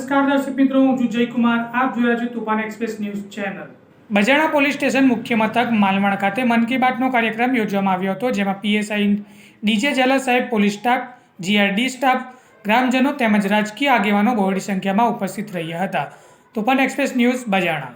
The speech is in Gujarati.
નમસ્કાર દર્શક મિત્રો, હું છું જયકુમાર. આપ જોયા છો Toofan express news channel. Bajana police station મુખ્ય મથક માલવણ ખાતે મન કી બાતનો કાર્યક્રમ યોજવામાં આવ્યો હતો, જેમાં પીએસઆઈ ડીજે ઝાલા સાહેબ, પોલીસ સ્ટાફ, જીઆરડી સ્ટાફ, ગ્રામજનો તેમજ રાજકીય આગેવાનો બહોળી સંખ્યામાં ઉપસ્થિત રહ્યા હતા. Tufan Express News Bajana.